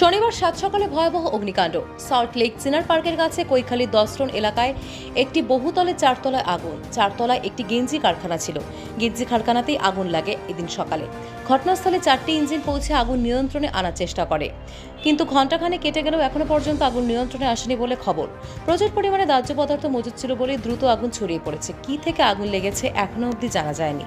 শনিবার সাত সকালে ভয়াবহ অগ্নিকাণ্ড সল্ট লেক সিনার পার্কের কাছে কৈখালী দশরন এলাকায় একটি বহুতলে চারতলায় আগুন চারতলায় একটি গেঞ্জি কারখানা ছিল গেঞ্জি কারখানাতেই আগুন লাগে এদিন সকালে ঘটনাস্থলে চারটি ইঞ্জিন পৌঁছে আগুন নিয়ন্ত্রণে আনার চেষ্টা করে কিন্তু ঘণ্টাখানে কেটে গেলেও এখনও পর্যন্ত আগুন নিয়ন্ত্রণে আসেনি বলে খবর প্রচুর পরিমাণে দাহ্য পদার্থ মজুত ছিল বলে দ্রুত আগুন ছড়িয়ে পড়েছে কি থেকে আগুন লেগেছে এখনও অবধি জানা যায়নি